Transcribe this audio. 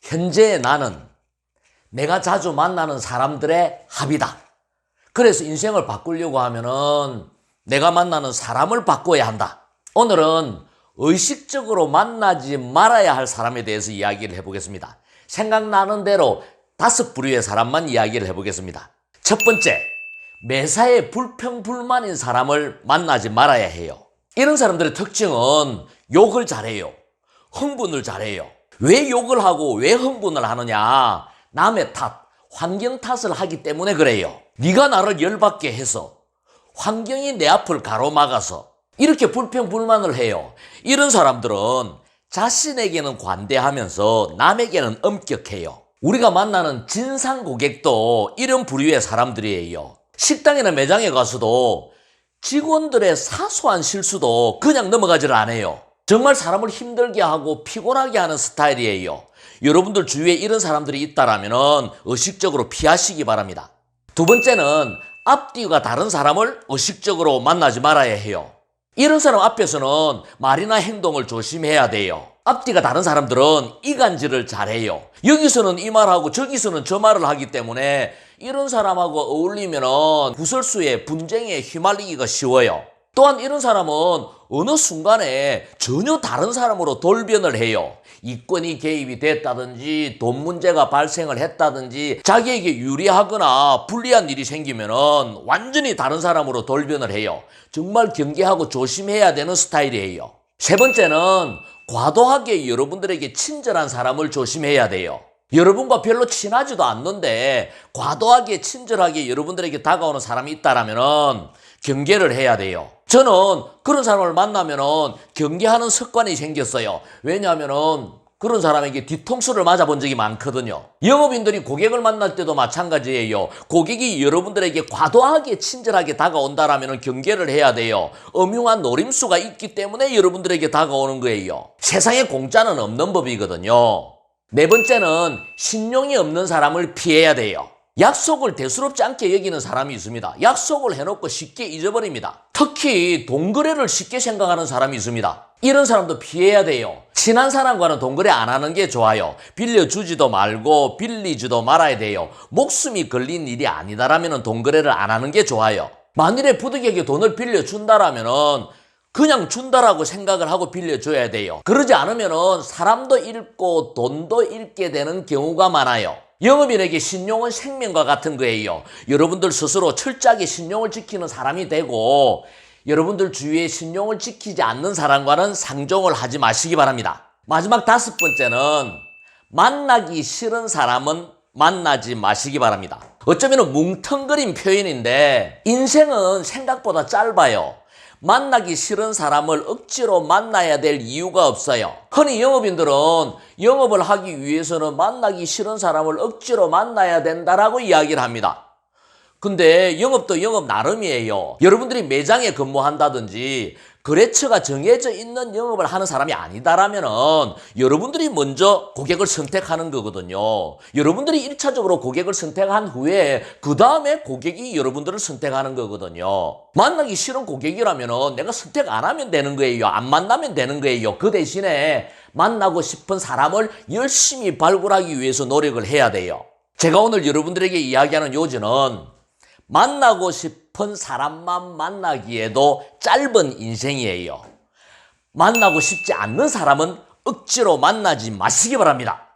현재 나는 내가 자주 만나는 사람들의 합이다. 그래서 인생을 바꾸려고 하면은 내가 만나는 사람을 바꿔야 한다. 오늘은 의식적으로 만나지 말아야 할 사람에 대해서 이야기를 해보겠습니다. 생각나는 대로 다섯 부류의 사람만 이야기를 해보겠습니다. 첫 번째, 매사에 불평불만인 사람을 만나지 말아야 해요. 이런 사람들의 특징은 욕을 잘해요. 흥분을 잘해요. 왜 욕을 하고 왜 흥분을 하느냐? 남의 탓, 환경 탓을 하기 때문에 그래요. 네가 나를 열받게 해서 환경이 내 앞을 가로막아서 이렇게 불평불만을 해요. 이런 사람들은 자신에게는 관대하면서 남에게는 엄격해요. 우리가 만나는 진상 고객도 이런 부류의 사람들이에요. 식당이나 매장에 가서도 직원들의 사소한 실수도 그냥 넘어가지를 않아요. 정말 사람을 힘들게 하고 피곤하게 하는 스타일이에요. 여러분들 주위에 이런 사람들이 있다라면 의식적으로 피하시기 바랍니다. 두 번째는 앞뒤가 다른 사람을 의식적으로 만나지 말아야 해요. 이런 사람 앞에서는 말이나 행동을 조심해야 돼요. 앞뒤가 다른 사람들은 이간질을 잘해요. 여기서는 이 말하고 저기서는 저 말을 하기 때문에 이런 사람하고 어울리면 구설수에 분쟁에 휘말리기가 쉬워요. 또한 이런 사람은 어느 순간에 전혀 다른 사람으로 돌변을 해요. 이권이 개입이 됐다든지 돈 문제가 발생을 했다든지 자기에게 유리하거나 불리한 일이 생기면은 완전히 다른 사람으로 돌변을 해요. 정말 경계하고 조심해야 되는 스타일이에요. 세 번째는 과도하게 여러분들에게 친절한 사람을 조심해야 돼요. 여러분과 별로 친하지도 않는데 과도하게 친절하게 여러분들에게 다가오는 사람이 있다라면은 경계를 해야 돼요. 저는 그런 사람을 만나면은 경계하는 습관이 생겼어요. 왜냐하면은 그런 사람에게 뒤통수를 맞아본 적이 많거든요. 영업인들이 고객을 만날 때도 마찬가지예요. 고객이 여러분들에게 과도하게 친절하게 다가온다라면 경계를 해야 돼요. 엄흉한 노림수가 있기 때문에 여러분들에게 다가오는 거예요. 세상에 공짜는 없는 법이거든요. 네 번째는 신용이 없는 사람을 피해야 돼요. 약속을 대수롭지 않게 여기는 사람이 있습니다. 약속을 해놓고 쉽게 잊어버립니다. 특히 동거래를 쉽게 생각하는 사람이 있습니다. 이런 사람도 피해야 돼요. 친한 사람과는 동거래 안 하는 게 좋아요. 빌려주지도 말고 빌리지도 말아야 돼요. 목숨이 걸린 일이 아니다라면 동거래를 안 하는 게 좋아요. 만일에 부득이하게 돈을 빌려준다라면은 그냥 준다라고 생각을 하고 빌려줘야 돼요. 그러지 않으면은 사람도 잃고 돈도 잃게 되는 경우가 많아요. 영업인에게 신용은 생명과 같은 거예요. 여러분들 스스로 철저하게 신용을 지키는 사람이 되고 여러분들 주위에 신용을 지키지 않는 사람과는 상종을 하지 마시기 바랍니다. 마지막 다섯 번째는 만나기 싫은 사람은 만나지 마시기 바랍니다. 어쩌면 뭉텅그린 표현인데 인생은 생각보다 짧아요. 만나기 싫은 사람을 억지로 만나야 될 이유가 없어요. 흔히 영업인들은 영업을 하기 위해서는 만나기 싫은 사람을 억지로 만나야 된다라고 이야기를 합니다. 근데 영업도 영업 나름이에요. 여러분들이 매장에 근무한다든지 거래처가 정해져 있는 영업을 하는 사람이 아니다라면은 여러분들이 먼저 고객을 선택하는 거거든요. 여러분들이 1차적으로 고객을 선택한 후에 그 다음에 고객이 여러분들을 선택하는 거거든요. 만나기 싫은 고객이라면은 내가 선택 안 하면 되는 거예요. 안 만나면 되는 거예요. 그 대신에 만나고 싶은 사람을 열심히 발굴하기 위해서 노력을 해야 돼요. 제가 오늘 여러분들에게 이야기하는 요지는 만나고 싶은 사람만 만나기에도 짧은 인생이에요. 만나고 싶지 않는 사람은 억지로 만나지 마시기 바랍니다.